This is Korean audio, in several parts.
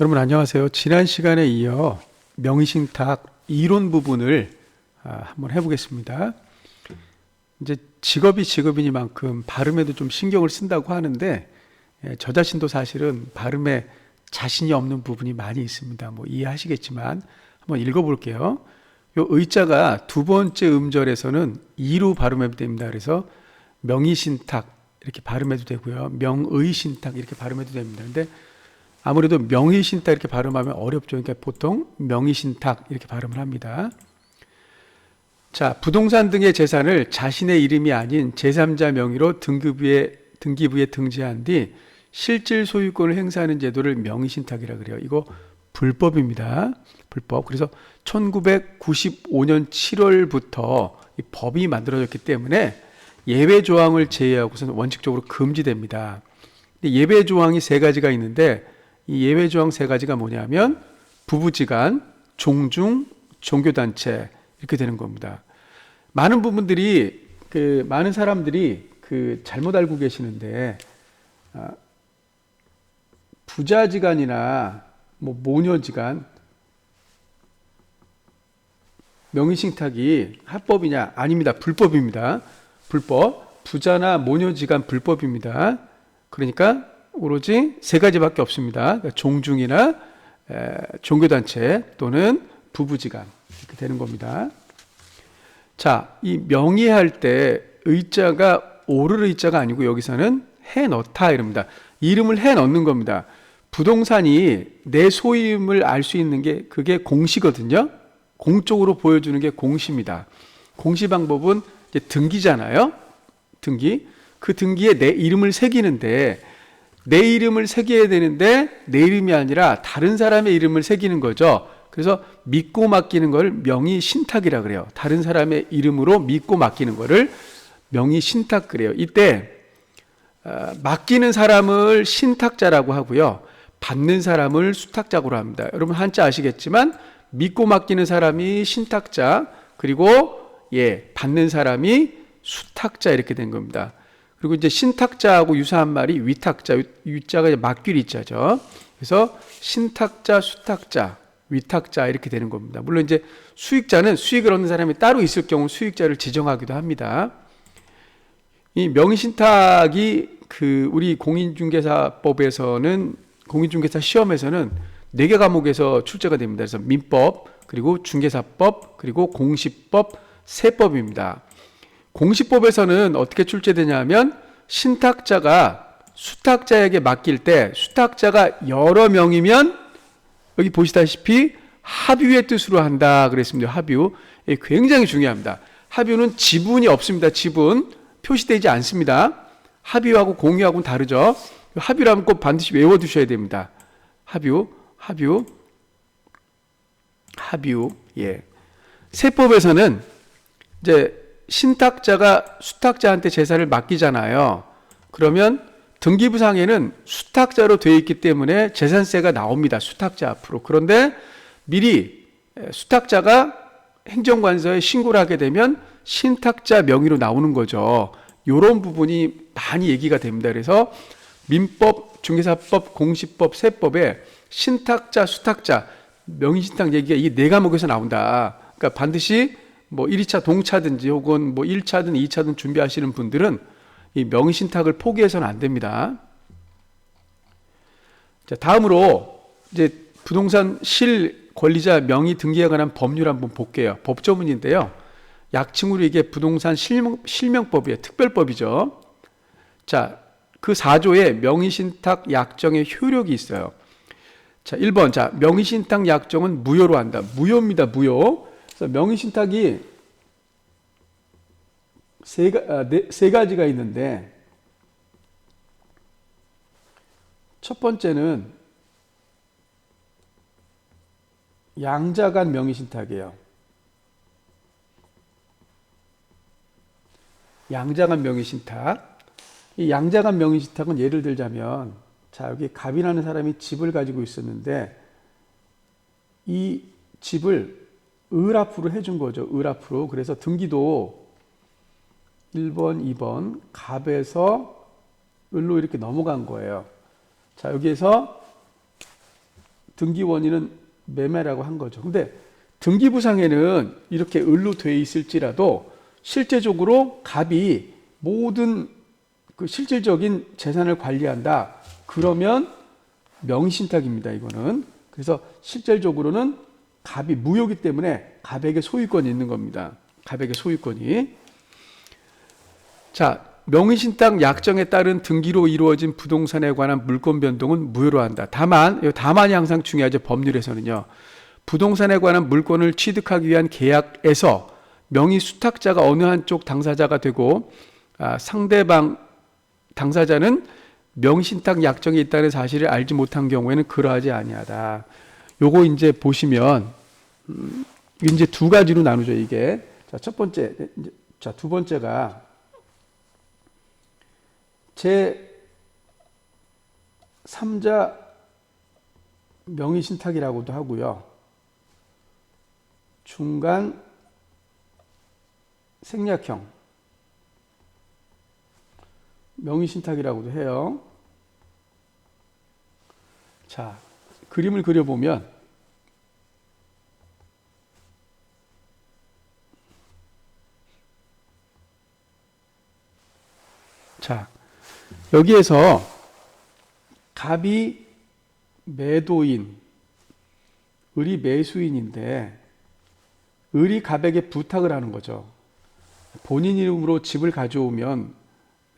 여러분 안녕하세요. 지난 시간에 이어 명의신탁 이론 부분을 아, 한번 해보겠습니다. 이제 직업이 직업이니만큼 발음에도 좀 신경을 쓴다고 하는데 예, 저 자신도 사실은 발음에 자신이 없는 부분이 많이 있습니다. 뭐 이해하시겠지만 한번 읽어볼게요. 요 의자가 두 번째 음절에서는 이로 발음해도 됩니다. 그래서 명의신탁 이렇게 발음해도 되고요. 명의신탁 이렇게 발음해도 됩니다. 근데 아무래도 명의신탁 이렇게 발음하면 어렵죠. 그러니까 보통 명의신탁 이렇게 발음을 합니다. 자, 부동산 등의 재산을 자신의 이름이 아닌 제3자 명의로 등급부에 등기부에 등재한 뒤 실질 소유권을 행사하는 제도를 명의신탁이라 그래요. 이거 불법입니다. 불법. 그래서 1995년 7월부터 이 법이 만들어졌기 때문에 예외 조항을 제외하고서는 원칙적으로 금지됩니다. 근데 예외 조항이 세 가지가 있는데 이 예외 조항 세 가지가 뭐냐면 부부지간, 종중, 종교단체 이렇게 되는 겁니다. 많은 부분들이 그 많은 사람들이 그 잘못 알고 계시는데 아, 부자지간이나 뭐 모녀지간 명의신탁이 합법이냐? 아닙니다. 불법입니다. 불법. 부자나 모녀지간 불법입니다. 그러니까 오로지 세 가지밖에 없습니다 그러니까 종중이나 에, 종교단체 또는 부부지간 이렇게 되는 겁니다 자, 이 명의할 때 의자가 오를 의자가 아니고 여기서는 해 넣다 이럽니다. 이름을 해 넣는 겁니다. 부동산이 내 소임을 알 수 있는 게 그게 공시거든요. 공적으로 보여주는 게 공시입니다. 공시 방법은 등기잖아요. 등기. 그 등기에 내 이름을 새기는데 내 이름을 새겨야 되는데 내 이름이 아니라 다른 사람의 이름을 새기는 거죠. 그래서 믿고 맡기는 걸 명의 신탁이라 그래요. 다른 사람의 이름으로 믿고 맡기는 거를 명의 신탁 그래요. 이때 어, 맡기는 사람을 신탁자라고 하고요. 받는 사람을 수탁자고 합니다. 여러분 한자 아시겠지만 믿고 맡기는 사람이 신탁자 그리고 예, 받는 사람이 수탁자 이렇게 된 겁니다. 그리고 이제 신탁자하고 유사한 말이 위탁자, 위자가 이제 이자죠. 그래서 신탁자, 수탁자 위탁자 이렇게 되는 겁니다. 물론 이제 수익자는 수익을 얻는 사람이 따로 있을 경우 수익자를 지정하기도 합니다. 이 명의신탁이 그 우리 공인중개사법에서는 공인중개사 시험에서는 네 개 과목에서 출제가 됩니다. 그래서 민법, 그리고 중개사법, 그리고 공시법, 세법입니다. 공시법에서는 어떻게 출제되냐면 신탁자가 수탁자에게 맡길 때 수탁자가 여러 명이면 여기 보시다시피 합유의 뜻으로 한다 그랬습니다. 합유. 예, 굉장히 중요합니다. 합유는 지분이 없습니다. 지분 표시되지 않습니다. 합유하고 공유하고는 다르죠. 합유라면 꼭 반드시 외워두셔야 됩니다. 합유, 합유, 합유. 예. 세법에서는 이제 신탁자가 수탁자한테 제사를 맡기잖아요. 그러면 등기부상에는 수탁자로 되어 있기 때문에 재산세가 나옵니다. 수탁자 앞으로. 그런데 미리 수탁자가 행정관서에 신고를 하게 되면 신탁자 명의로 나오는 거죠. 이런 부분이 많이 얘기가 됩니다. 그래서 민법, 중개사법, 공시법, 세법에 신탁자, 수탁자, 명의신탁 얘기가 이 네 과목에서 나온다. 그러니까 반드시 뭐 1차 동차든지 혹은 뭐 1차든 2차든 준비하시는 분들은 이 명신탁을 포기해서는 안 됩니다. 자, 다음으로 이제 부동산 실 권리자 명의 등기에 관한 법률 한번 볼게요. 법조문인데요. 약칭으로 이게 부동산 실명, 실명법이에요. 특별법이죠. 자, 그 4조에 명의신탁 약정의 효력이 있어요. 자, 1번. 자, 명의신탁 약정은 무효로 한다. 무효입니다. 무효. 그래서 명의신탁이 세, 아, 네, 세 가지가 있는데 첫 번째는 양자 간 명의신탁이에요. 양자 간 명의신탁. 이 양자 간 명의신탁은 예를 들자면 자 여기 갑이라는 사람이 집을 가지고 있었는데 이 집을 을 앞으로 해준 거죠. 을 앞으로. 그래서 등기도 1번, 2번 갑에서 을로 이렇게 넘어간 거예요. 자, 여기에서 등기 원인은 매매라고 한 거죠. 근데 등기부상에는 이렇게 을로 돼 있을지라도 실제적으로 갑이 모든 그 실질적인 재산을 관리한다. 그러면 명의신탁입니다. 이거는 그래서 실질적으로는 갑이 무효기 때문에 갑에게 소유권이 있는 겁니다. 갑에게 소유권이 자 명의신탁 약정에 따른 등기로 이루어진 부동산에 관한 물권 변동은 무효로 한다. 다만 이 다만이 항상 중요하죠. 법률에서는요. 부동산에 관한 물권을 취득하기 위한 계약에서 명의 수탁자가 어느 한쪽 당사자가 되고 아, 상대방 당사자는 명신탁 약정이 있다는 사실을 알지 못한 경우에는 그러하지 아니하다. 요거 이제 보시면 음, 이제 두 가지로 나누죠 이게. 자, 첫 번째, 자, 두 번째가 제 3자 명의 신탁이라고도 하고요. 중간 생략형 명의 신탁이라고도 해요. 자, 그림을 그려보면 자, 여기에서 갑이 매도인, 을이 매수인인데 을이 갑에게 부탁을 하는 거죠. 본인 이름으로 집을 가져오면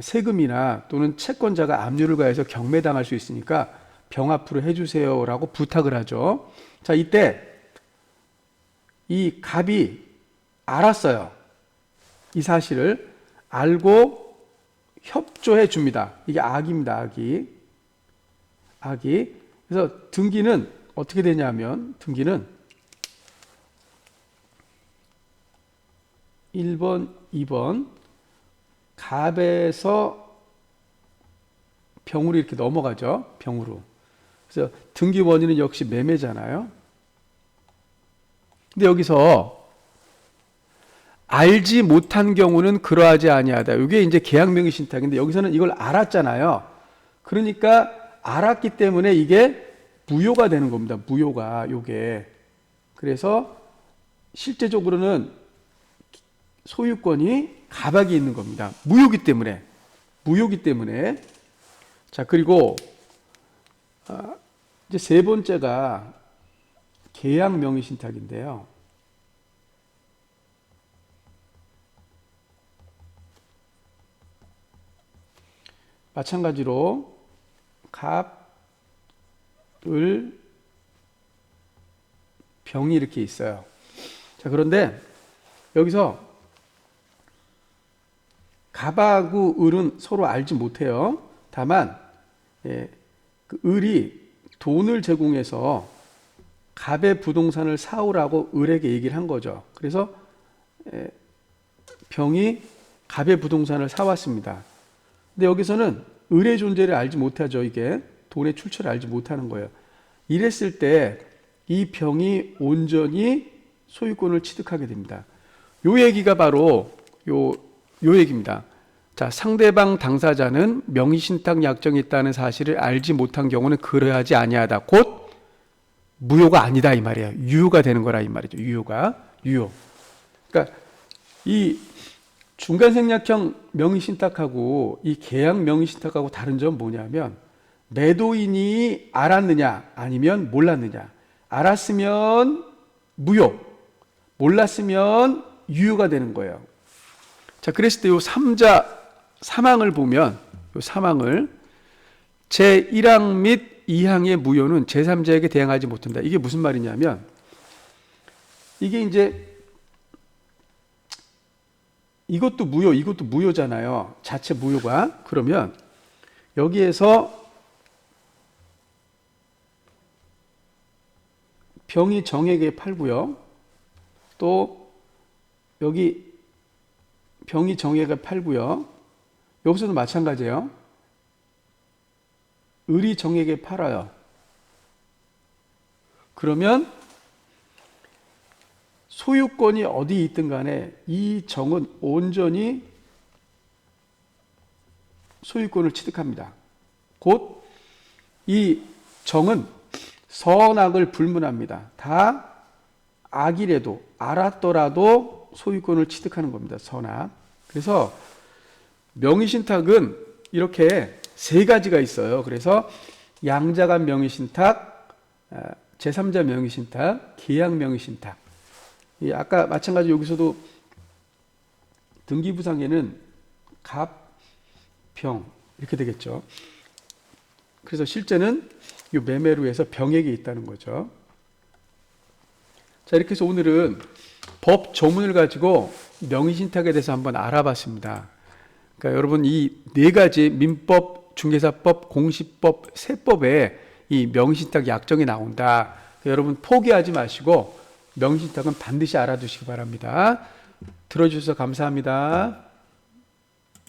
세금이나 또는 채권자가 압류를 가해서 경매당할 수 있으니까 병합으로 해주세요라고 부탁을 하죠. 자, 이때 이 갑이 알았어요. 이 사실을 알고 협조해 줍니다. 이게 악입니다. 악이. 악이. 그래서 등기는 어떻게 되냐면 등기는 1번, 2번 갑에서 병으로 이렇게 넘어가죠. 병으로. 그래서 등기 원인은 역시 매매잖아요. 근데 여기서 알지 못한 경우는 그러하지 아니하다. 이게 이제 계약명의 신탁인데 여기서는 이걸 알았잖아요. 그러니까 알았기 때문에 이게 무효가 되는 겁니다. 무효가 요게. 그래서 실제적으로는 소유권이 가박이 있는 겁니다. 무효기 때문에. 무효기 때문에. 자, 그리고 아, 이제 세 번째가 계약 명의 신탁인데요. 마찬가지로 갑, 을, 병이 이렇게 있어요. 자, 그런데 여기서 갑하고 을은 서로 알지 못해요. 다만 예, 그 을이 돈을 제공해서 갑의 부동산을 사오라고 을에게 얘기를 한 거죠. 그래서 예, 병이 갑의 부동산을 사왔습니다. 근데 여기서는 을의 존재를 알지 못하죠. 이게 돈의 출처를 알지 못하는 거예요. 이랬을 때 이 병이 온전히 소유권을 취득하게 됩니다. 요 얘기가 바로 요, 요 얘기입니다. 자, 상대방 당사자는 명의신탁 약정이 있다는 사실을 알지 못한 경우는 그러하지 아니하다. 곧 무효가 아니다 이 말이에요. 유효가 되는 거라 이 말이죠. 유효가 유효. 그러니까 이 중간 생략형 명의신탁하고 이 계약 명의신탁하고 다른 점 뭐냐면 매도인이 알았느냐 아니면 몰랐느냐. 알았으면 무효, 몰랐으면 유효가 되는 거예요. 자, 그랬을 때 요 3자 사망을 보면 요 사망을 제 1항 및 2항의 무효는 제3자에게 대항하지 못한다. 이게 무슨 말이냐면 이게 이제 이것도 무효, 이것도 무효잖아요. 자체 무효가. 그러면 여기에서 병이 정에게 팔고요. 또 여기 병이 정에게 팔고요. 여기서도 마찬가지예요. 을이 정에게 팔아요. 그러면 소유권이 어디 있든 간에 이 정은 온전히 소유권을 취득합니다. 곧 이 정은 선악을 불문합니다. 다 악이라도 알았더라도 소유권을 취득하는 겁니다. 선악. 그래서 명의신탁은 이렇게 세 가지가 있어요. 그래서 양자간 명의신탁, 아, 제3자 명의신탁, 계약 명의신탁. 이 아까 마찬가지 여기서도 등기부상에는 갑, 병 이렇게 되겠죠. 그래서 실제는 이 매매로에서 병액이 있다는 거죠. 자 이렇게 해서 오늘은 법 조문을 가지고 명의신탁에 대해서 한번 알아봤습니다. 그러니까 여러분 이 네 가지 민법, 중개사법, 공시법, 세법에 이 명의신탁 약정이 나온다. 여러분 포기하지 마시고 명의신탁은 반드시 알아두시기 바랍니다. 들어주셔서 감사합니다.